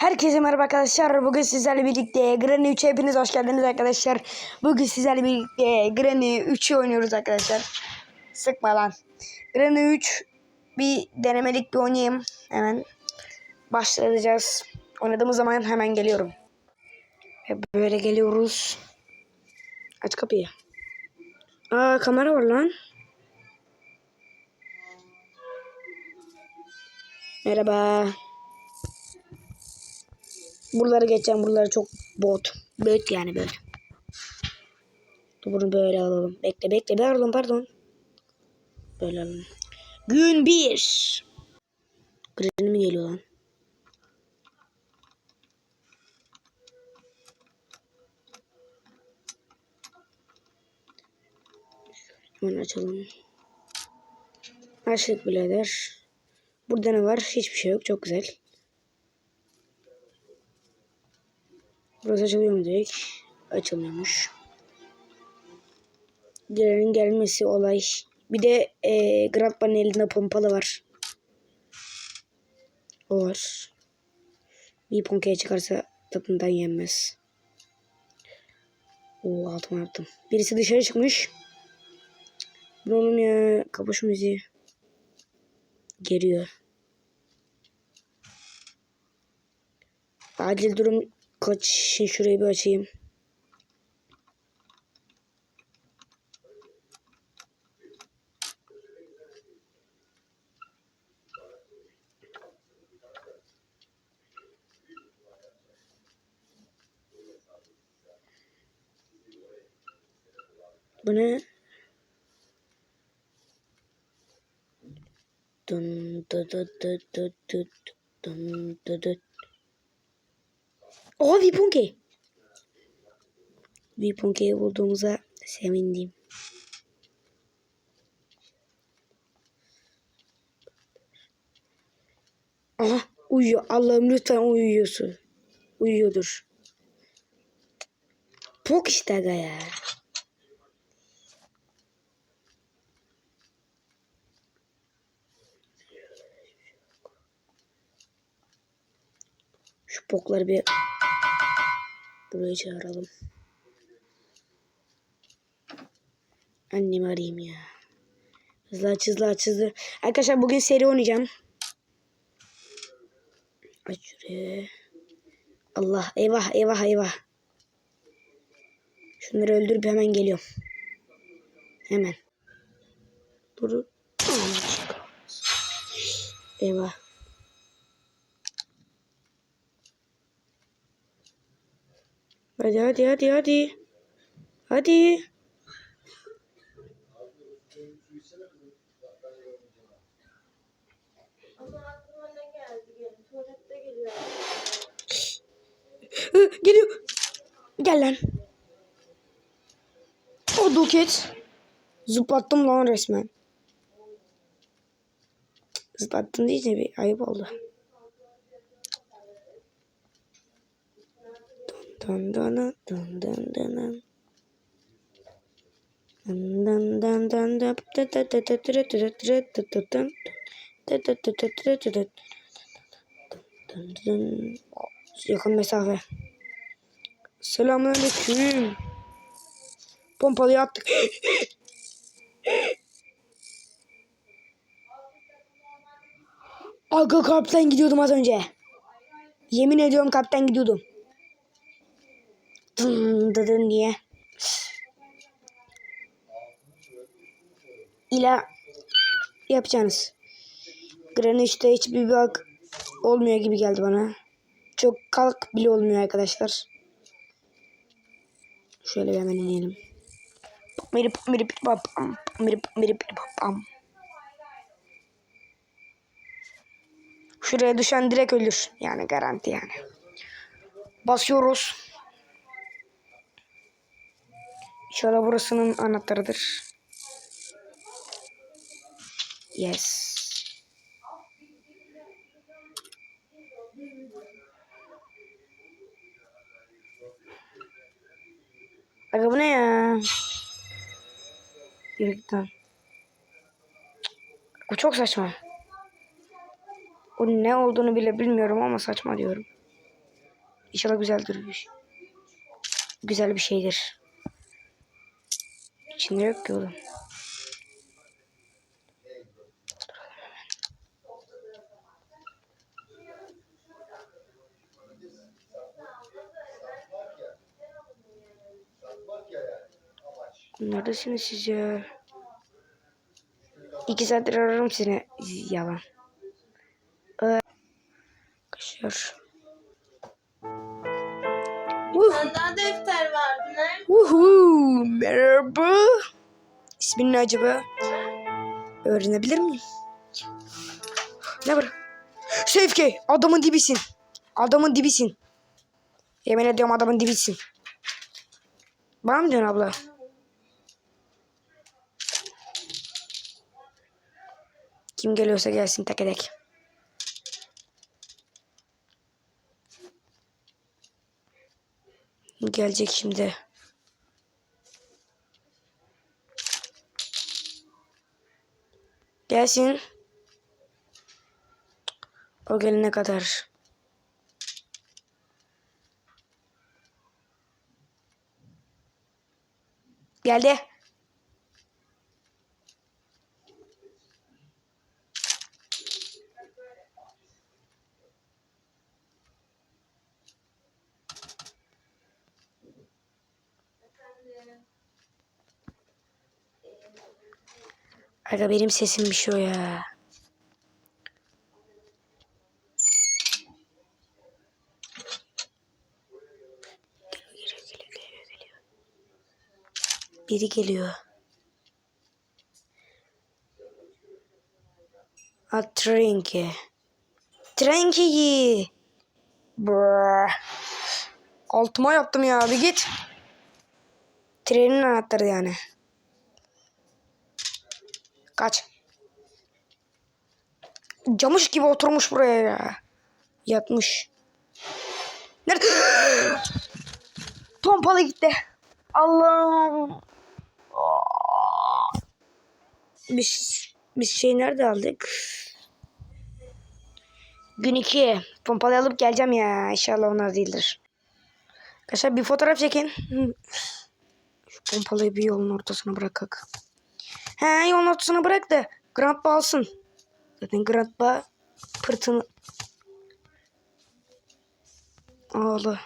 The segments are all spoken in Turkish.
Herkese merhaba arkadaşlar. Bugün sizlerle birlikte Granny 3'e hepiniz hoş geldiniz arkadaşlar. Bugün sizlerle birlikte Granny 3'ü oynuyoruz arkadaşlar. Sıkma lan. Granny 3 bir denemelik bir oynayayım. Hemen başlayacağız. Oynadığımız zaman hemen geliyorum. Böyle geliyoruz. Aç kapıyı. Aa kamera var lan. Merhaba. Buraları geçeceğim. Buraları çok bot. Böt yani böyle. Dur bunu böyle alalım. Bekle bekle. Pardon pardon. Böyle alalım. Gün bir. Granny mi geliyor lan? Hemen açalım. Açtık birader. Burada ne var? Hiçbir şey yok. Çok güzel. Burası açılıyor mu direkt? Açılmıyormuş. Gelenin gelmesi olay. Bir de e, Grandpa'nın elinde pompalı var. O var. Bir ponkaya çıkarsa tadından yenmez. Oo altıma yaptım. Birisi dışarı çıkmış. Ne oğlum ya? Kapa müziği. Geliyor. Acil durum Kaç şey şurayı bir açayım. Bu ne? Dın dı dı dı dı dı dın dı dı Oha Vipunke. Vipunke'yi bulduğumuza sevindim. Aha uyuyor. Allah'ım lütfen uyuyorsun. Uyuyordur. Pok işte aga ya. Şu pokları bir buraya çağıralım. Annemi arayayım ya. Hızlı aç hızlı aç hızlı. Arkadaşlar bugün seri oynayacağım. Aç şuraya. Allah eyvah eyvah eyvah. Şunları öldürüp hemen geliyorum. Hemen. Dur. Eyvah. Hadi hadi hadi hadi. Hadi. Geliyor. Gel lan. Oh, o doket. Zıplattım lan resmen. Zıplattım değil de bir ayıp oldu. Dun dun dun dun dun dun dun. Dun dun. Yakın mesafe. Selamünaleyküm. Pompalıya attık. Aga kalpten gidiyordum az önce. Yemin ediyorum kalpten gidiyordum. Dın dıdın diye. İla yapacağınız. Greenwich'te hiçbir bak olmuyor gibi geldi bana. Çok kalk bile olmuyor arkadaşlar. Şöyle bir hemen inelim. Miri miri pam miri miri pam. Şuraya düşen direkt ölür. Yani garanti yani. Basıyoruz. İnşallah burasının anahtarıdır. Yes. Aga bu ne ya? Yürü. Bu çok saçma. Bu ne olduğunu bile bilmiyorum ama saçma diyorum. İnşallah güzeldir. bir şey. Güzel bir şeydir. İçinde yok ki oğlum. Neredesiniz siz ya? İki saattir ararım seni. Yalan. Ee, Arkadaşlar. Uh, Sende defter vardı ne? uhu, merhaba. İsmin ne acaba? Öğrenebilir miyim? Ne var? Seyfke, adamın dibisin. Adamın dibisin. Yemin ediyorum adamın dibisin. Bana mı diyorsun abla? Kim geliyorsa gelsin tek tek. Gelecek şimdi. Gelsin. O gelene kadar. Geldi. Aga benim sesimmiş o ya. Geliyor, geliyor, geliyor, geliyor. Biri geliyor. A Trinky. Trinky. Brr. Altıma yaptım ya bir git. Trenin anahtarı yani. Kaç. Camış gibi oturmuş buraya ya. Yatmış. Nerede? Pompalı gitti. Allah'ım. Biz, biz şey nerede aldık? Gün 2. Pompalı alıp geleceğim ya. İnşallah onlar değildir. Arkadaşlar bir fotoğraf çekin. Şu pompalıyı bir yolun ortasına bırakak. He yolun ortasına bırak da Grandpa alsın. Zaten Grandpa pırtını... Ağlı.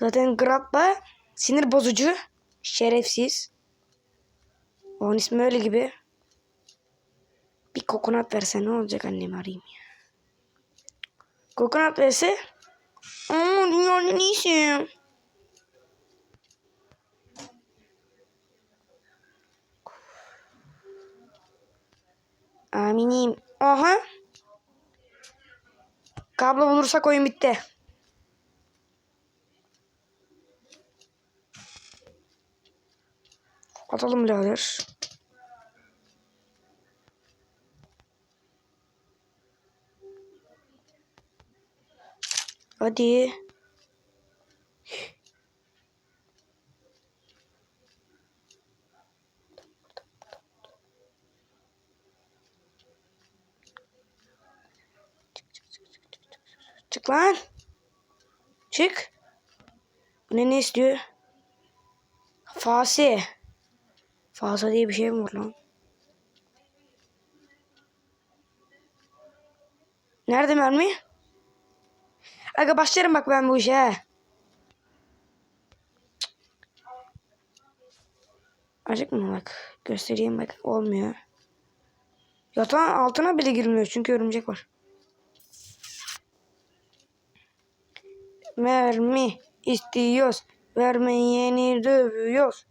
Zaten Grandpa sinir bozucu. Şerefsiz. Onun ismi öyle gibi. Bir kokonat verse ne olacak annemi arayayım ya. Kokonat verse. Aa dünyanın en iyisi. Aminim. Aha. Kablo bulursak oyun bitti. Atalım birader. Hadi. Çık lan. Çık. Bu ne ne istiyor? Fasi. Fasa diye bir şey mi var lan? Nerede mermi? Aga başlarım bak ben bu işe. Acık mı bak? Göstereyim bak. Olmuyor. Yatağın altına bile girmiyor çünkü örümcek var. Mermi istiyoruz. Vermeyeni dövüyoruz.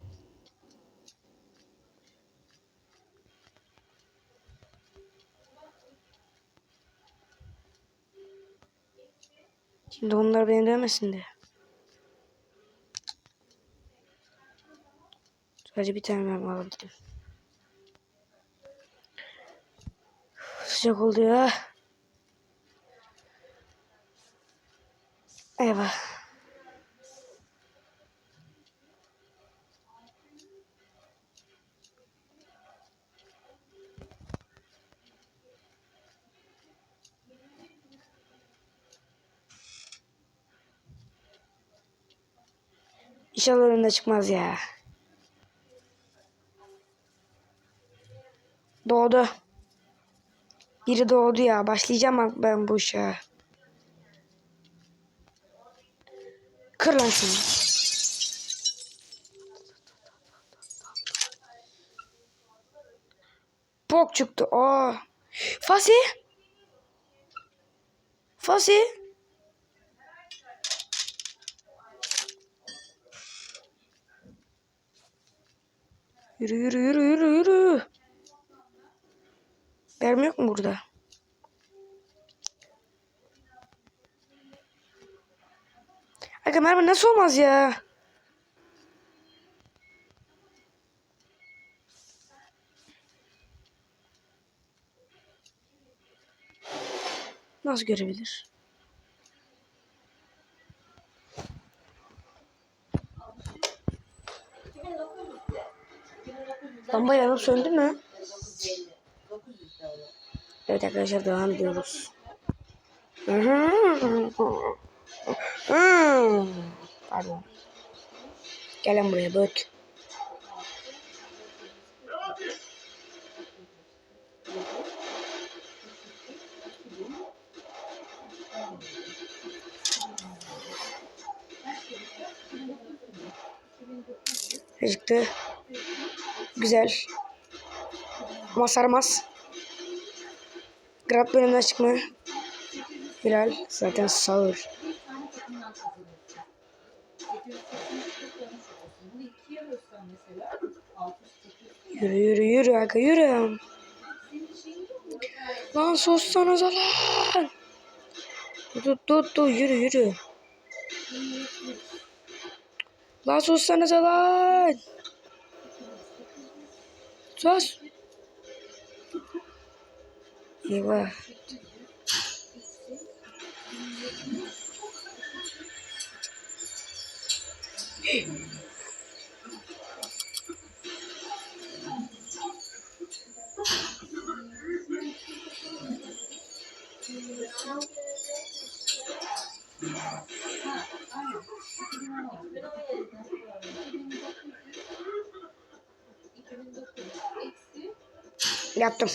Şimdi onlar beni dövmesin de. Sadece bir tane mermi alabildim. Sıcak oldu ya. Eyvah. İnşallah önüne çıkmaz ya. Doğdu. Biri doğdu ya. Başlayacağım ben bu işe. Kır lan şunu. Bok çıktı. Aa. Fasi. Fasi. Yürü yürü yürü yürü yürü. Mermi yok mu burada? Aga mermi nasıl olmaz ya? Nasıl görebilir? Lamba yanıp söndü mü? Evet arkadaşlar devam ediyoruz. Pardon. Gelin buraya böt. Acıktı. Güzel. Ama sarmaz. Grad bölümüne çıkma. Hilal zaten sağır. Yürü yürü yürü aga yürü. Lan sussanıza lan. Dur dur dur yürü yürü. Lan sussanıza lan. Sus. Eyvah. Yaptım.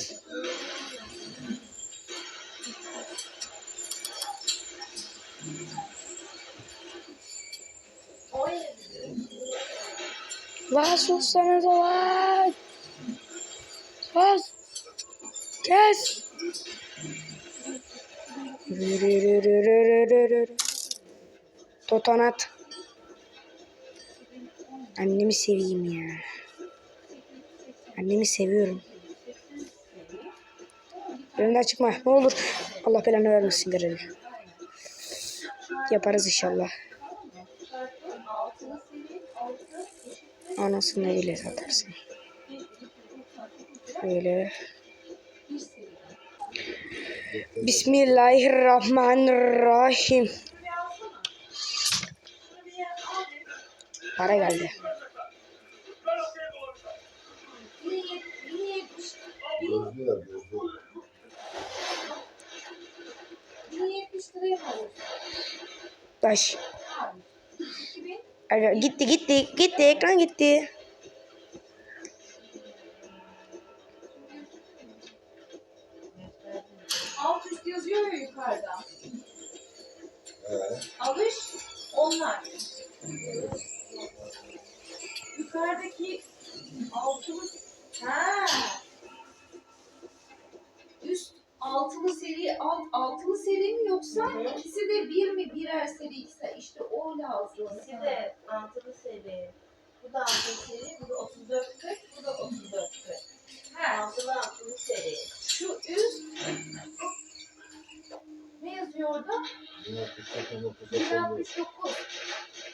Lan sussanıza lan. Sus. Kes. Totonat. Annemi seveyim ya. Annemi seviyorum. Önünden çıkma. Ne olur. Allah belanı vermesin görevi. Yaparız inşallah. Anasını bile satarsın. Böyle. Bismillahirrahmanirrahim. Para geldi. Gözlüler Baş. 2000 Aga, Gitti gitti gitti ekran gitti. Altılı seri mi yoksa ikisi de bir mi birer seri ikisi işte o lazım. İkisi de altılı seri. Bu da altılı seri, bu da 34 40, bu da 34 40. Ha, Altılı altılı seri. şu üst ne yazıyor orada? 1989 169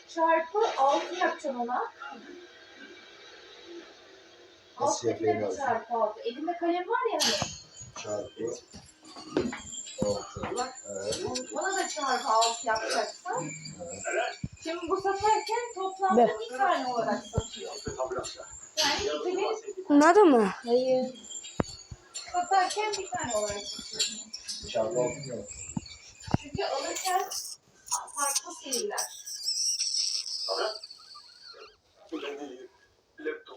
çarpı 6 yapacaksın ona. Nasıl yapayım çarpı 6. Elinde kalem var ya hani. çarpı 6. Bak Evet. ona da çarpı 6 yapacaksın. Şimdi bu satarken toplamda Be. bir tane olarak satıyor. Yani 2000 Anladın mı? hayır. Satarken bir tane olarak satıyor. Çarpı 6 mı? Çünkü alırken farklı seriler.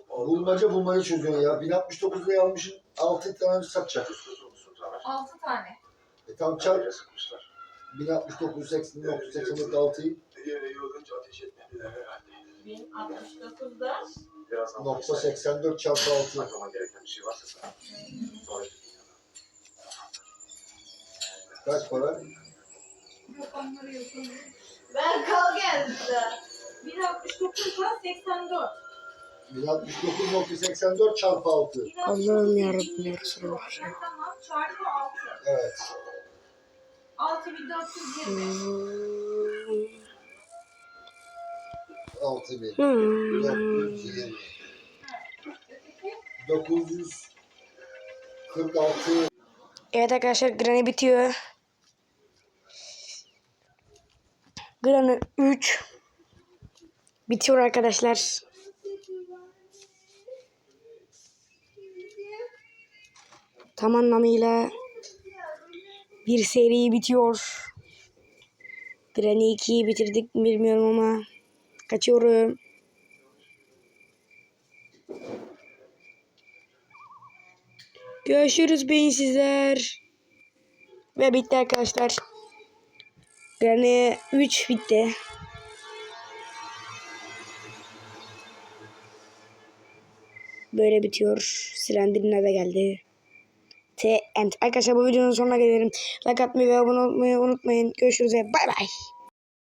bulmaca bulmaca çözüyorsun ya. 1069 liraya almışsın 6 tane satacak. 6 tane. E tamam çarp. 1069 80 84 6'yı 1069'da nokta 84 çarpı 6. Kaç para? Ben kal geldi size. 1069 ile 84. 1069.84 çarpı 6. Allah'ım yarabbim ya Resulallah. Tamam çarpı 6. Evet. 6420. 6000. Hmm. 920. Öteki 946 Evet arkadaşlar Granny bitiyor. Granny 3 bitiyor arkadaşlar. Tam anlamıyla bir seri bitiyor. Granny 2'yi bitirdik mi bilmiyorum ama kaçıyorum. Görüşürüz beyinsizler. Ve bitti arkadaşlar. Yani 3 bitti. Böyle bitiyor. Slender'ine de geldi. T and arkadaşlar bu videonun sonuna gelelim. Like atmayı ve abone olmayı unutmayın. Görüşürüz ve bay bay.